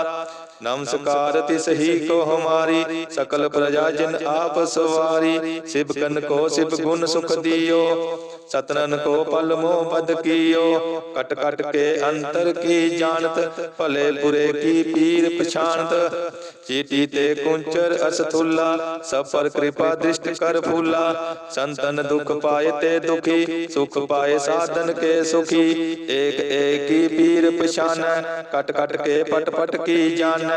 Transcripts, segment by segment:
রাত ਨਮਸਕਾਰ ਤਿਸ ਹੀ ਕੋ ਹਮਾਰੀ ਸਕਲ ਪ੍ਰਜਾ ਜਿਨ ਆਪ ਸਵਾਰੀ ਸਿਵਕਨ ਕੋ ਸਿਵ ਗੁਣ ਸੁਖ ਦਿਓ। ਸਤਨਨ ਕੋ ਪਲ ਮੋ ਬਦ ਕੀਓ। ਕਟ ਕਟ ਕੇ ਅੰਤਰ ਕੀ ਜਾਣਤ ਭਲੇ ਬੁਰੇ ਕੀ ਪੀਰ ਪਛਾਨਤ ਚੀਟੀ ਤੇ ਕੁੰਚਰ ਅਸਥੁੱਲਾ ਸਭ ਪਰ ਕਿਰਪਾ ਦ੍ਰਿਸ਼ਟ ਕਰ ਫੂਲਾ। ਸੰਤਨ ਦੁਖ ਪਾਏ ਤੇ ਦੁਖੀ ਸੁਖ ਪਾਏ ਸਾਧਨ ਕੇ ਸੁਖੀ। ਏਕ ਏਕੀ ਪੀਰ ਪਛਾਨੈ। ਕਟ ਕਟ ਕੇ ਪਟ ਪਟ ਕੀ ਜਾਣੈ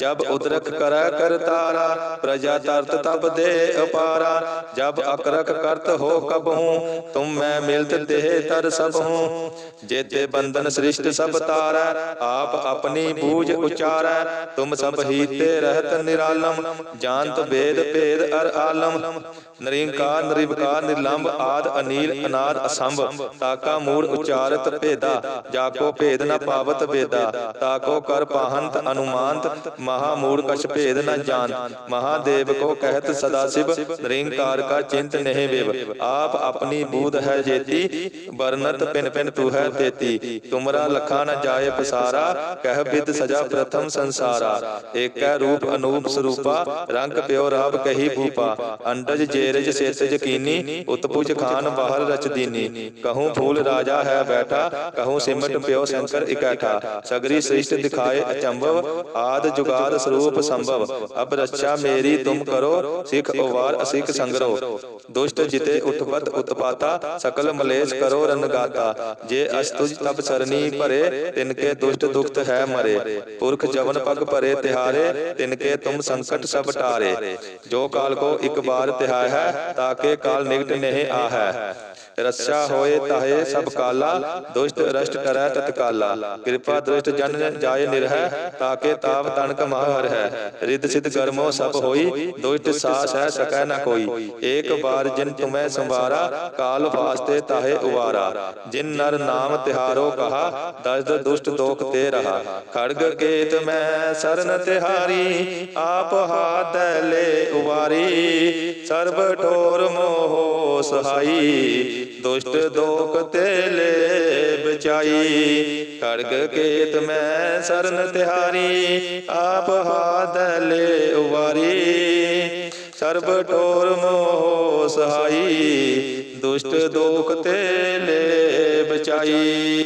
ਜਬ ਉਦਰਕ ਕਰੈ ਕਰਤਾਰਾ ਪ੍ਰਜਾ ਤਰਤ ਤਬ ਦੇ ਅਪਾਰਾ ਜਬ ਅਕਰਕ ਕਰਤ ਹੋ ਕਬਹੂ, ਤੁਮ ਮੈਂ ਮਿਲਤ ਦੇਹ ਤਰ ਸਭ ਹੂੰ ਜੇਤੇ ਬੰਧਨ ਸ੍ਰਿਸ਼ਟ ਸਭ ਤਾਰੈ, ਆਪ ਆਪਣੀ ਬੂਝ ਉਚਾਰੈ। ਤੁਮ ਸਭ ਹੀ ਤੇ ਰਹਿਤ ਨਿਰਾਲਮ, ਜਾਣਤ ਵੇਦ ਭੇਦ ਅਰ ਆਲਮ। ਨਰਿੰਕਾਰ ਨਿਰਵਕਾਰ ਨਿਰਲੰਭ ਆਦ ਅਨੀਲ ਅਨਾਦ ਅਸੰਭ। ਤਾਕਾ ਮੂੜ ਉਚਾਰਤ ਭੇਦਾ ਜਾਕੋ ਭੇਦ ਨ ਪਾਵਤ ਵੇਦਾ। ਤਾਕੋ ਕਰ ਪਾਹੰਤ ਅਨੁਮਾਨਤ ਮਹਾ ਮੂੜ ਕਛ ਭੇਦ ਨ ਜਾਣ ਮਹਾਦੇਵ ਕੋ ਕਹਿਤ ਸਦਾ ਸਿਵ, ਨਿਰੰਕਾਰ ਕਾ ਚਿੰਤ ਨਹਿ ਵਿਵ। ਆਪ ਆਪਣੀ ਬੂਧ ਹੈ ਜੇਤੀ ਬਰਨਤ ਪਿਨ ਪਿਨ ਤੂ ਹੈ ਤੇਤੀ। ਤੁਮਰਾ ਲਖਾ ਨ ਜਾਏ ਪਸਾਰਾ, ਕਹਿ ਬਿਦ ਸਜਾ ਪ੍ਰਥਮ ਸੰਸਾਰਾ। ਏਕੈ ਰੂਪ ਅਨੂਪ ਸਰੂਪਾ, ਰੰਗ ਪਿਓ ਰਾਬ ਕਹੀ ਭੂਪਾ। ਅੰਡਜ ਜੇਰਜ ਸੇਤ ਯਕੀਨੀ ਉਤਪੁਜ ਖਾਨ ਬਾਹਰ ਰਚਦੀਨੀ ਕਹੂੰ ਫੂਲ ਰਾਜਾ ਹੈ ਬੈਠਾ, ਕਹੂੰ ਸਿਮਟ ਪਿਓ ਸ਼ੰਕਰ ਇਕੈਠਾ। ਸਗਰੀ ਸ੍ਰਿਸ਼ਟ ਦਿਖਾਏ ਅਚੰਭਵ ਆਦ ਜੁਗਾਦ ਸਰੂਪ ਸੰਭਵ। ਅਬ ਰੱਛਾ ਮੇਰੀ ਤੁਮ ਕਰੋ ਸਿਖ ਉਵਾਰ ਅਸਿਖ ਸੰਗਰੋ। ਦੁਸ਼ਟ ਜਿਤੇ ਉਤਪਤ ਉਤਪਾਤਾ ਸਕਲ ਮਲੇਸ਼ ਕਰੋ ਰਨਗਾਤਾ ਜੇ ਅਸਤੁਜ ਤਬ ਸਰਨੀ ਭਰੇ ਤਿਨਕੇ ਦੁਸ਼ਟ ਦੁਖਤ ਹੈ ਮਰੇ। ਪੁਰਖ ਜਵਨ ਪਗ ਭਰੇ ਤਿਹਾਰੇ ਤਿਨਕੇ ਤੁਮ ਸੰਕਟ ਸਭ ਟਾਰੇ ਜੋ ਕਾਲ ਕੋ ਇੱਕ ਬਾਰ ਤਿਹਾਇ ਹੈ ਤਾਕੇ ਕਾਲ ਨਿਕਟ ਨਹਿ ਆਹੈ ਰਸਾ ਹੋਏ ਤਾਹੇ ਸਭ ਕਾਲਾ ਦੁਸ਼ਟ ਰਸ਼ਟ ਕਰੈ ਤਤਕਾਲਾ ਕਿਰਪਾ ਦ੍ਰਿਸ਼ਟ ਜਨ ਜਾਏ ਨਿਰਹਿ ਤਾਕੇ ਤਾਪ ਤਨਕ ਮਹਰ ਹੈ। ਰਿੱਧ ਸਿਧ ਗਰਮੋ ਸਭ ਹੋਈ ਦੁਸ਼ਟ ਸਾਸ ਹੈ ਸਕੈ ਨਾ ਕੋਈ। ਏਕ ਬਾਰ ਜਿਨ ਤੁਮੈ ਸੰਵਾਰਾ, ਕਾਲ ਫਾਸਤੇ ਤਾਹੇ ਉਵਾਰਾ। ਜਿਨ ਨਰ ਨਾਮ ਤਿਹਾਰੋ ਕਹਾ, ਦਸਦ ਦੁਸ਼ਟ ਦੋਖ ਤੇ ਰਹਾ। ਖੜਗ ਕੇਤ ਮੈਂ ਸਰਨ ਤਿਹਾਰੀ, ਆਪ ਹਾਥ ਲੈ ਉਵਾਰੀ। ਸਰਬ ਠੋਰ ਮੋਹ ਸਹਾਈ, ਦੁਸ਼ਟ ਦੋਖ ਤੇ ਲੈ ਬਚਾਈ ਖੜਗ ਕੇਤ ਮੈਂ ਸਰਨ ਤਿਹਾਰੀ, ਆਪ ਹਾਥ ਲੈ ਉਵਾਰੀ। ਸਰਬ ਠੋਰ ਮੋਹ ਸਹਾਈ, ਦੁਸ਼ਟ ਦੋਖ ਤੇ ਲੈ ਬਚਾਈ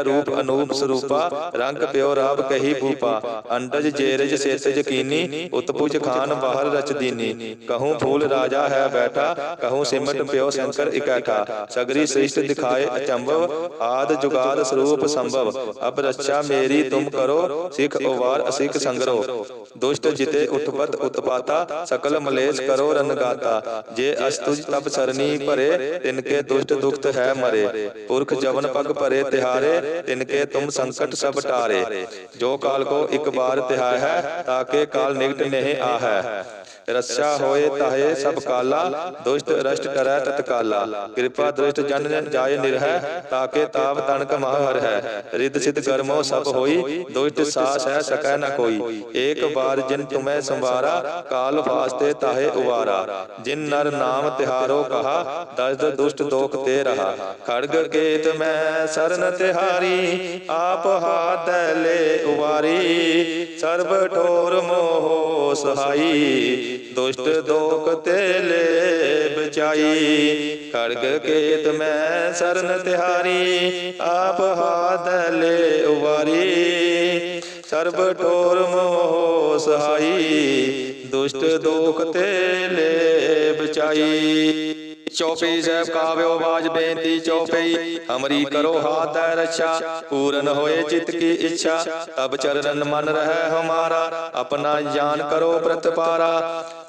ਕਾ ਰੂਪ, ਅਨੂਪ ਸਰੂਪਾ, ਰੰਗ ਪਿਓ ਰਾਬ ਕਹੀ ਭੂਪਾ। ਅੰਡਜ ਜੇਰਜ ਸੇਤ ਜਕੀਨੀ ਉਤਪੁਜ ਖਾਨ ਬਾਹਰ ਰਚਦੀਨੀ ਕਹੂੰ ਫੂਲ ਰਾਜਾ ਹੈ ਬੈਠਾ, ਕਹੂੰ ਸਿਮਤ ਪਿਓ ਸ਼ੰਕਰ ਇਕਾਕਾ ਸਗਰੀ ਸ੍ਰਿਸ਼ਟ ਦਿਖਾਏ ਅਚੰਭਵ, ਆਦ ਜੁਗਾਦ ਸਰੂਪ ਸੰਭਵ। ਅਬ ਰੱਛਾ ਮੇਰੀ ਤੁਮ ਕਰੋ, ਸਿੱਖ ਉਵਾਰ ਅਸਿੱਖ ਸੰਗਰੋ। दुष्ट जिते उठपत उत्पाता सकल मलेश करो रन गाता जे अस्तुज तब सरनी भरे तिनके दुष्ट दुखत है मरे पुरख जवन पग भरे तिहारे तिनके तुम संकट सब टारे जो काल को एक बार तिहाय है ताके काल निकट नहीं आ है रस्सा होए ताहे सब काला दुष्ट रष्ट करੈ तत्काला कृपा दृष्ट जन जाय निर्है ताके ताप तनक महर है रिद सिद्ध कर्मो सब होई दुष्ट सास है सकੈ न कोई एक ਵਾਰ ਜਿਨ ਤੁਮੈ ਸੰਵਾਰਾ ਕਾਲ ਫਾਸਤੇ ਤਾਹੇ ਉਵਾਰਾ। ਜਿਨ ਨਰ ਨਾਮ ਤਿਹਾਰੋ ਕਹਾ, ਦਸਦ ਦੁਸ਼ਟ ਦੋਖ ਤੇ ਰਹਾ। ਖੜਗ ਕੇਤ ਮੈਂ ਸਰਨ ਤਿਹਾਰੀ, ਆਪ ਹਾਥੈ ਲੈ ਉਵਾਰੀ। ਸਰਬ ਠੋਰ ਮੋਹ ਸਹਾਈ, ਦੁਸ਼ਟ ਦੋਖ ਤੇ ਲੇ ਬਚਾਈ। ਖੜਗ ਕੇਤ ਮੈਂ ਸਰਨ ਤਿਹਾਰੀ, ਆਪ ਹਾਥੈ ਲੈ ਉਵਾਰੀ। ਸਰਬ ਠੋਰ ਮੋਹ ਸਹਾਈ, ਦੁਸ਼ਟ ਦੋਖ ਤੇ ਲੈ ਬਚਾਈ ਚੌਪਈ ਸਾਹਿਬ ਕਾਵਿਓ ਬਾਜ ਬੇਨਤੀ ਚੌਪਈ ਹਮਰੀ ਕਰੋ ਹਾਥ ਹੈ ਰੱਛਾ, ਪੂਰਨ ਹੋਏ ਚਿਤ ਕੀ ਇੱਛਾ। ਤਬ ਚਰਨ ਮਨ ਰਹਿ ਹਮਾਰਾ, ਆਪਣਾ ਜਾਨ ਕਰੋ ਪ੍ਰਤਪਾਰਾ।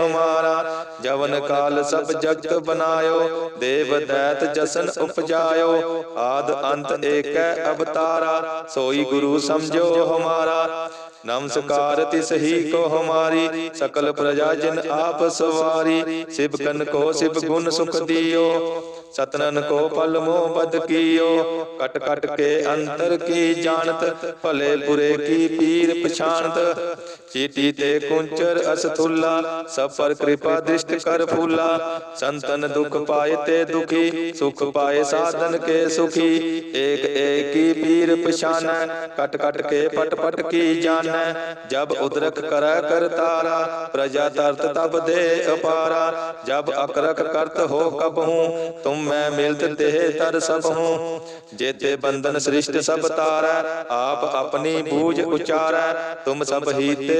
ਹਮਾਰਾ ਜਵਨ ਕਾਲ ਸਭ ਜਗਤ ਬਨਾਇਓ ਦੇਵ ਦੈਤ ਜਸਨ ਉਪਜਾਇਓ ਆਦ ਅੰਤ ਏਕੈ ਅਵਤਾਰਾ ਸੋਈ ਗੁਰੂ ਸਮਝੋ ਹਮਾਰਾ। ਨਮਸਕਾਰ ਤਿਸ ਹੀ ਕੋ ਹਮਾਰੀ ਸਕਲ ਪ੍ਰਜਾ ਜਨ ਆਪ ਸਵਾਰੀ ਸਿਬ ਕਨ ਕੋ ਸਿਬ ਗੁਣ ਸੁਖ ਦਿਓ। ਸਤਨਨ ਕੋ ਪਲ ਮੋਹ ਬਦ ਕੀਓ। ਕਟ ਕਟ ਕੇ ਅੰਤਰ ਕੀ ਜਾਣਤ ਭਲੇ ਬੁਰੇ ਕੀ ਪੀਰ ਪਛਾਣਤ। ਚੀਤੀ ਤੇ ਕੁੰਚਰ ਅਸਥੁੱਲਾ ਸਭ ਪਰ ਕਿਰਪਾ ਦ੍ਰਿਸ਼ਟ ਕਰ ਫੂਲਾ। ਸੰਤਨ ਦੁਖ ਪਾਏ ਤੇ ਦੁਖੀ, ਸੁਖ ਪਾਏ ਸਾਧਨ ਕੇ ਸੁਖੀ। ਏਕ ਏਕੀ ਪੀਰ ਪਛਾਨੈ, ਕਟ ਕਟ ਕੇ ਪਟ ਪਟ ਕੀ ਜਾਣੈ ਜਬ ਉਦਰਕ ਕਰੈ ਕਰਤਾਰਾ ਪ੍ਰਜਾ ਤਰਤ ਤਬ ਦੇ ਅਪਾਰਾ। ਜਬ ਅਕਰਕ ਕਰਤ ਹੋ ਕਬਹੂ, ਤੁਮ ਮੈਂ ਮਿਲਤ ਤੇ ਤਰ ਸਭਹੂ। ਜੇਤੇ ਬੰਧਨ ਸ੍ਰਿਸ਼ਟ ਸਭ ਤਾਰੈ, ਆਪ ਆਪਣੀ ਬੂਝ ਉਚਾਰੈ। ਤੁਮ ਸਭ ਹੀਤੇ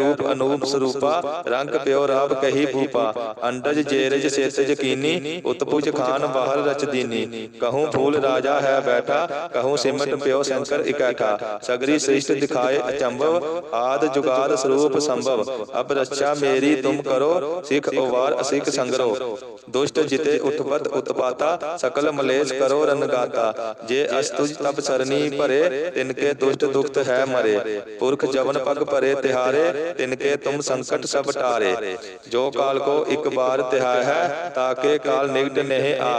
ਰੂਪ ਅਨੂਪ ਸਰੂਪਾ, ਰੰਗ ਪਿਓ ਰਾਬ ਕਹੀ ਭੂਪਾ, ਅੰਡਜ ਜੇਰਜ ਸਿਰਜ ਜਕੀਨੀ ਉਤਪੁਜ ਖਾਨ ਬਾਹਰ ਰਚਦੀਨੀ, ਕਹੂੰ ਫੂਲ ਰਾਜਾ ਹੈ ਬੈਠਾ, ਕਹੂੰ ਸਿਮਟ ਪਿਓ ਸ਼ੰਕਰ ਇਕੱਠਾ, ਸਗਰੀ ਸ੍ਰਿਸ਼ਟ ਦਿਖਾਏ ਅਚੰਭਵ, ਆਦ ਜੁਗਾਦ ਸਰੂਪ ਸੰਭਵ, ਅਬ ਰੱਛਾ ਮੇਰੀ ਤੁਮ ਕਰੋ, ਸਿਖ ਉਵਾਰ ਅਸਿਖ ਸੰਗਰੋ, ਦੁਸ਼ਟ ਜਿਤੇ ਉਤਪਤ ਉਤਪਾਤਾ, ਸਕਲ ਮਲੇਸ਼ ਕਰੋ ਰਨਗਾਤਾ ਜੇ ਅਸਤੁਜ ਤਬ ਸਰਨੀ ਭਰੇ ਤਿਨਕੇ ਦੁਸ਼ਟ ਦੁਖਤ ਹੈ ਮਰੇ, ਪੁਰਖ ਜਵਨ ਪਗ ਭਰੇ ਤਿਹਾਰੇ मरे पुरख जवन पग भरे तिहारे तिनके तुम संकट सब टारे जो काल को एक बार तिहाय है ताके काल निगट नहीं आ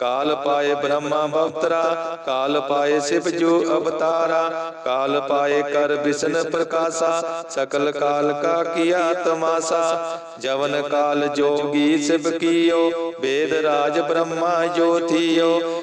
ਕਾਲ ਪਾਏ ਬ੍ਰਹਮਾ ਬਵਤਰਾ, ਕਾਲ ਪਾਏ ਸਿਵ ਜੋ ਅਵਤਾਰਾ, ਕਾਲ ਪਾਏ ਕਰ ਬਿਸ਼ਨ ਪ੍ਰਕਾਸ਼ਾ, ਸਕਲ ਕਾਲ ਕਾ ਕੀਆ ਤਮਾਸਾ, ਜਵਨ ਕਾਲ ਜੋਗੀ ਸਿਵ ਕੀਓ, ਵੇਦ ਰਾਜ ਬ੍ਰਹਮਾ ਜੋ ਥੀਓ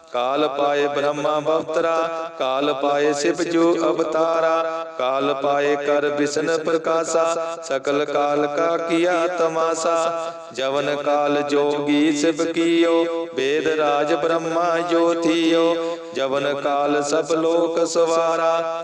ਕਾਲ ਪਾਏ ਬ੍ਰਹਮਾ ਬਵਤਰਾ, ਕਾਲ ਪਾਏ ਸਿਵ ਜੋ ਅਵਤਾਰਾ, ਕਾਲ ਪਾਏ ਕਰ ਵਿਸ਼ਨ ਪ੍ਰਕਾਸ਼ਾ, ਸਕਲ ਕਾਲ ਕਾ ਕੀਆ ਤਮਾਸਾ। ਜਵਨ ਕਾਲ ਜੋਗੀ ਸਿਵ ਕੀਓ, ਵੇਦ ਰਾਜ ਬ੍ਰਹਮਾ ਜੋਤੀਓ ਜਵਨ ਕਾਲ ਸਭ ਲੋਕ ਸਵਾਰਾ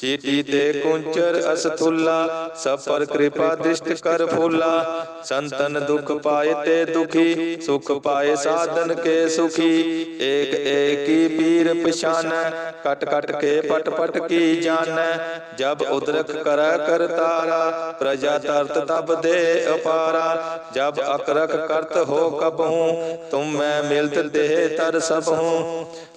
ਚੀਟੀ ਤੇ ਕੁੰਚਰ ਅਸਥੁੱਲਾ ਸਭ ਪਰ ਕਿਰਪਾ ਦ੍ਰਿਸ਼ਟ ਕਰ ਫੂਲਾ। ਸੰਤਨ ਦੁਖ ਪਾਏ ਤੇ ਦੁਖੀ, ਸੁਖ ਪਾਏ ਸਾਧਨ ਕੇ ਸੁਖੀ। ਏਕ ਏਕੀ ਪੀਰ ਪਛਾਨੈ, ਕਟ ਕਟ ਕੇ ਪਟ ਪਟ ਕੀ ਜਾਣੈ ਜਬ ਉਦਰਕ ਕਰੈ ਕਰਤਾਰਾ ਪ੍ਰਜਾ ਤਰਤ ਤਬ ਦੇ ਅਪਾਰਾ। ਜਬ ਅਕਰਖ ਕਰਤ ਹੋ ਕਬਹੂ, ਤੁਮ ਮੈਂ ਮਿਲਤ ਦੇਹ ਤਰ ਸਭ ਹੂੰ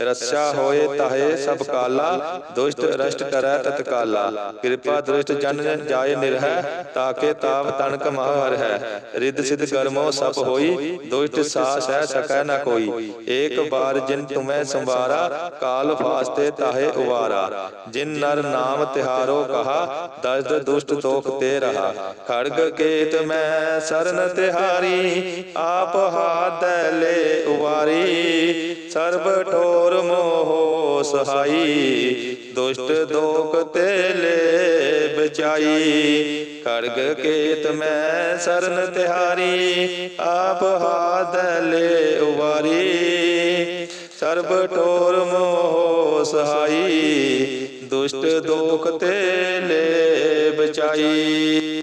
ਰੱਛਾ ਹੋਏ ਤਾਹੇ ਸਭ ਕਾਲਾ, ਦੁਸ਼ਟ ਰਸ਼ਟ ਕਰੈ ਤਤਕਾਲਾ ਕਿਰਪਾ ਦ੍ਰਿਸ਼ਟ ਜਨ ਜਾਏ ਨਿਰਹਿ, ਤਾਕੇ ਤਾਪ ਤਣਕ ਮਹਰ ਹੈ। ਰਿੱਧ ਸਿਧ ਕਰਮੋ ਸਭ ਹੋਈ, ਦੁਸ਼ਟ ਸਾਸ ਹੈ ਸਕੈ ਨਾ ਕੋਈ। ਏਕ ਬਾਰ ਜਿਨ ਤੁਮੈ ਸੰਵਾਰਾ, ਕਾਲ ਫਾਸਤੇ ਤਾਹੇ ਉਵਾਰਾ। ਜਿਨ ਨਰ ਨਾਮ ਤਿਹਾਰੋ ਕਹਾ, ਦਸਦ ਦੁਸ਼ਟ ਤੋਖ ਤੇ ਰਹਾ। ਖੜਗ ਕੇਤ ਮੈਂ ਸਰਨ ਤਿਹਾਰੀ, ਆਪ ਹਾਥ ਲੈ ਉਵਾਰੀ। ਸਰਬ ਠੋਰ ਮੋਹ ਸਹਾਈ, ਦੁਸ਼ਟ ਦੋਖ ਤੇ ਲੈ ਬਚਾਈ ਖੜਗ ਕੇਤ ਮੈਂ ਸਰਨ ਤਿਹਾਰੀ, ਆਪ ਹਾਥ ਲੈ ਉਵਾਰੀ। ਸਰਬ ਠੋਰ ਮੋਹ ਸਹਾਈ, ਦੁਸ਼ਟ ਦੋਖ ਤੇ ਲੈ ਬਚਾਈ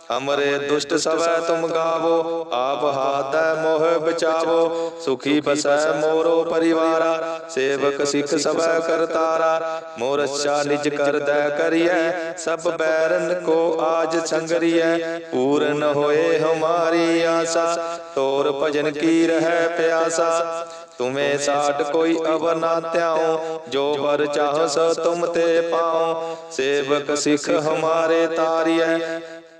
ਹਮਰੇ ਦੁਸ਼ਟ ਸਵੈ ਤੁਮ ਗਾਵੋ ਆਪ ਹਾਥੈ ਮੋਹ ਬਚਾਵੋ ਸੁਖੀ ਬਸੈ ਮੋਰੋ ਪਰਿਵਾਰਾ ਸੇਵਕ ਸਿੱਖ ਸਵੈ ਕਰਤਾਰਾ ਮੋਰ ਅੱਛਾ ਨਿਜ ਕਰਦੈ ਕਰੀਐ ਸਭ ਬੈਰਨ ਕੋ ਆਜ ਸੰਗਰੀਐ ਪੂਰਨ ਹੋਏ ਹਮਾਰੀ ਆਸਾ ਤੋਰ ਭਜਨ ਕੀ ਰਹਿ ਪਿਆਸਾ ਤੁਮੇ ਸਾਡ ਕੋਈ ਅਵਰ ਨਾ ਧਿਆਉ ਜੋ ਵਰ ਚਾਹ ਸੋ ਤੁਮ ਤੇ ਪਾਉ ਸੇਵਕ ਸਿੱਖ ਹਮਾਰੇ ਤਾਰੀਐ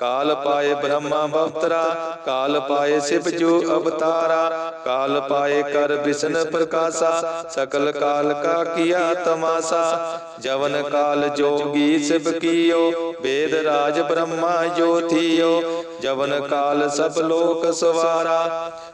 ਕਾਲ ਪਾਏ ਬ੍ਰਹਮਾ ਬਵਤਰਾ ਕਾਲ ਪਾਏ ਸਿਵ ਜੋ ਅਵਤਾਰਾ, ਕਾਲ ਪਾਏ ਕਰ ਵਿਸ਼ਨ ਪ੍ਰਕਾਸ਼ਾ, ਸਕਲ ਕਾਲ ਕਾ ਕੀਆ ਤਮਾਸਾ। ਜਵਨ ਕਾਲ ਜੋਗੀ ਸਿਵ ਕੀਓ, ਵੇਦ ਰਾਜ ਬ੍ਰਹਮਾ ਜੋਥੀਓ ਜਵਨ ਕਾਲ ਸਭ ਲੋਕ ਸਵਾਰਾ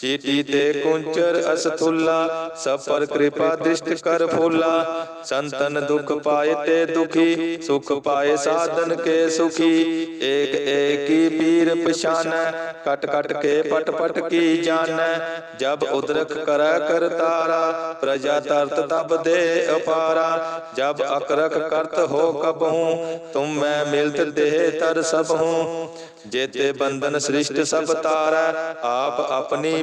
ਚੀਟੀ ਤੇ ਕੁੰਚਰ ਅਸਥੁੱਲਾ ਸਭ ਪਰ ਕਿਰਪਾ ਦ੍ਰਿਸ਼ਟ ਕਰ ਫੂਲਾ। ਸੰਤਨ ਦੁਖ ਪਾਏ ਤੇ ਦੁਖੀ, ਸੁਖ ਪਾਏ ਸਾਧਨ ਕੇ ਸੁਖੀ। ਏਕ ਏਕੀ ਪੀਰ ਪਛਾਨੈ, ਕਟ ਕਟ ਕੇ ਪਟ ਪਟ ਕੀ ਜਾਣੈ ਜਬ ਉਦਰਕ ਕਰੈ ਕਰਤਾਰਾ ਪ੍ਰਜਾ ਤਰਤ ਤਬ ਦੇ ਅਪਾਰਾ। ਜਬ ਅਕਰਖ ਕਰਤ ਹੋ ਕਬਹੂ ਤੁਮ ਮੈਂ ਮਿਲਤ ਦੇਹ ਤਰ ਸਭ ਹੂੰ। ਜੇਤੇ ਬੰਧਨ ਸ੍ਰਿਸ਼ਟ ਸਭ ਤਾਰੈ, ਆਪ ਆਪਣੀ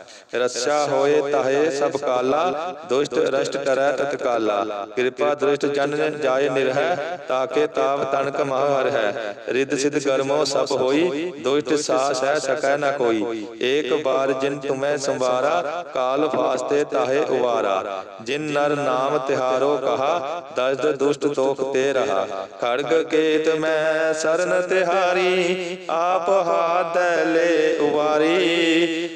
ਰੱਛਾ ਹੋਏ ਤਾਹੇ ਸਭ ਕਾਲਾ, ਦੁਸ਼ਟ ਰਸ਼ਟ ਕਰੈ ਤਤਕਾਲਾ ਕਿਰਪਾ ਦ੍ਰਿਸ਼ਟ ਜਨ ਜਾਏ ਨਿਰਹਿ, ਤਾਕੇ ਤਾਪ ਤਨਕ ਮਹ ਹਰ ਹੈ। ਰਿੱਧ ਸਿਧ ਕਰਮੋ ਸਭ ਹੋਈ, ਦੁਸ਼ਟ ਸਾਸ ਹੈ ਸਕੈ ਨ ਕੋਈ। ਏਕ ਬਾਰ ਜਿਨ ਤੁਮੈ ਸੰਵਾਰਾ, ਕਾਲ ਫਾਸਤੇ ਤਾਹੇ ਉਵਾਰਾ। ਜਿਨ ਨਰ ਨਾਮ ਤਿਹਾਰੋ ਕਹਾ, ਦਸਦ ਦੁਸ਼ਟ ਤੋਖ ਤੇ ਰਹਾ। ਖੜਗ ਕੇਤ ਮੈਂ ਸਰਨ ਤਿਹਾਰੀ, ਆਪ ਹਾਥ ਲੈ ਉਵਾਰੀ।